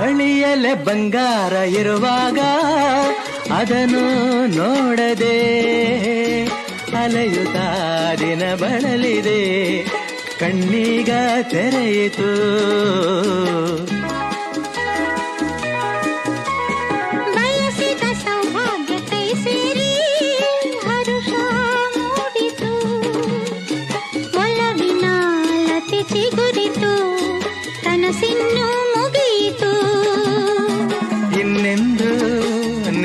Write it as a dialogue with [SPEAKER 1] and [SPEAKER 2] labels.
[SPEAKER 1] ಬಳಿಯಲೆ ಬಂಗಾರ ಇರುವಾಗ ಅದನ್ನು ನೋಡದೆ ಅಲೆಯುತ್ತಾ ದಿನ ಬಳಲಿದೆ ಕಣ್ಣೀಗ ತೆರೆಯಿತು.
[SPEAKER 2] ಬಯಸಿದ